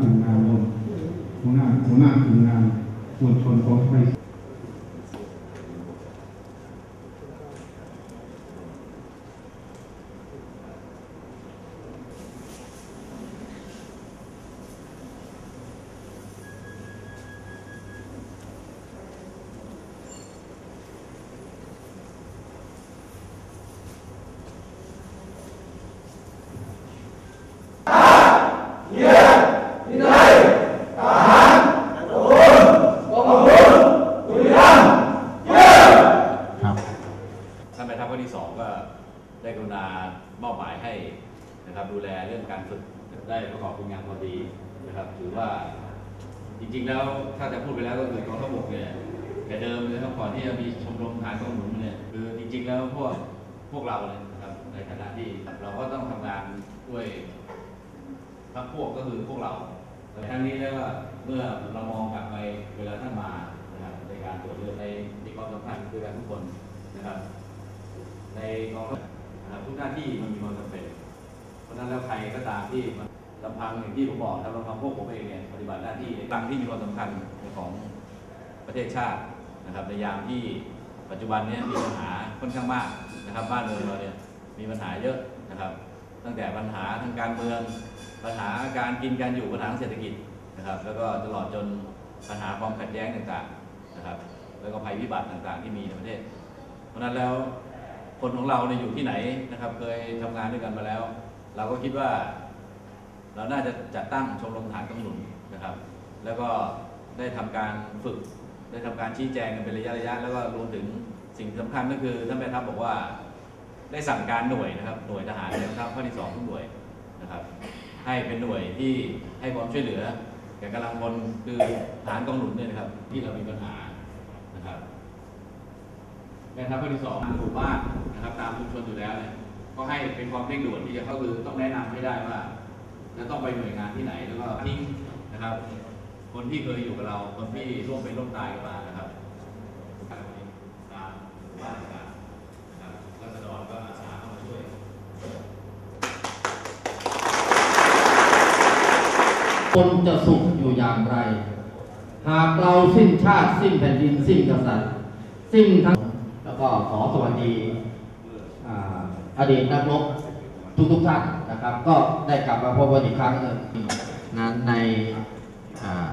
กลุ่มงานรวมหัวหน้ากลุ่มงานมวลชนของไทย ที่สองก็ได้กรุณามอบหมายให้นะครับดูแลเรื่องการฝึกได้ประกอบคุณงานพอดีนะครับถือว่าจริงๆแล้วถ้าจะพูดไปแล้วก็คือกองทัพบกเนี่ยแต่เดิมเลยครับก่อนที่จะมีชมรมทหารกองหนุนเนี่ยคือจริง ๆ แล้วพวกพวกเราเลยนะครับในฐานะที่เราก็ต้องทำงานด้วยพรรคพวกก็คือพวกเราแต่ครั้งนี้แล้วเมื่อเรามองกลับไปเวลาท่านมานะครับในการตรวจเลือกในมีความสำคัญคือการทุกคนนะครับ ในกองทัพนะครับทุกหน้าที่มันมีความจำเป็น เพราะฉะนั้นแล้วใครก็ตามที่มันลำพังอย่างที่ผมบอกครับลำพังพวกผมเองเนี่ยปฏิบัติหน้าที่ในครั้งที่มีความสำคัญของประเทศชาตินะครับในยามที่ปัจจุบันเนี้มีปัญหาค่อนข้างมากนะครับบ้านเมืองเราเนี่ยมีปัญหาเยอะนะครับ ตั้งแต่ปัญหาทางการเมืองปัญหาการกินการอยู่ปัญหาเศรษฐกิจนะครับ แล้วก็ตลอดจนปัญหาความขัดแย้งต่างๆนะครับ แล้วก็ภัยพิบัติต่างๆ ที่มีในประเทศ เพราะนั้นแล้ว คนของเราเนี่ยอยู่ที่ไหนนะครับ เคยทำงานด้วยกันมาแล้ว เราก็คิดว่า เราน่าจะจัดตั้งชมรมทหารกำหนุนนะครับ แล้วก็ได้ทำการฝึก ได้ทำการชี้แจงกันเป็นระยะระยะแล้วก็รวมถึงสิ่งสำคัญก็คือท่านแม่ทัพบอกว่าได้สั่งการหน่วยนะครับ หน่วยทหารนะครับข้อที่สองทุกหน่วยนะครับ ให้เป็นหน่วยที่ให้ความช่วยเหลือแก่กำลังพลคือทหารกองหนุนเนี่ยนะครับ ที่เรามีปัญหานะครับ แม่ทัพภาคที่สองหมู่บ้านนะครับตามชุมชนอยู่แล้วเนี่ยก็ให้เป็นความเร่งด่วนที่จะเข้าคือต้องแนะนำให้ได้ว่าจะต้องไปหน่วยงานที่ไหนแล้วก็ทิ้งนะครับ คนที่เคยอยู่กับเราคนที่ร่วมเป็นร่วมตายกันมานะครับตามหมู่บ้านต่างนะครับรัษฎรก็อาสาเข้ามาช่วยคนจะสุขอยู่อย่างไร หากเราสิ้นชาติสิ้นแผ่นดินสิ้นกษัตริย์ สิ้นทั้ง ก็ขอสวัสดีอดีตนักรบทุกทุกท่านนะครับ ก็ได้กลับมาพบกันอีกครั้งหนึ่งนั้นในอ่า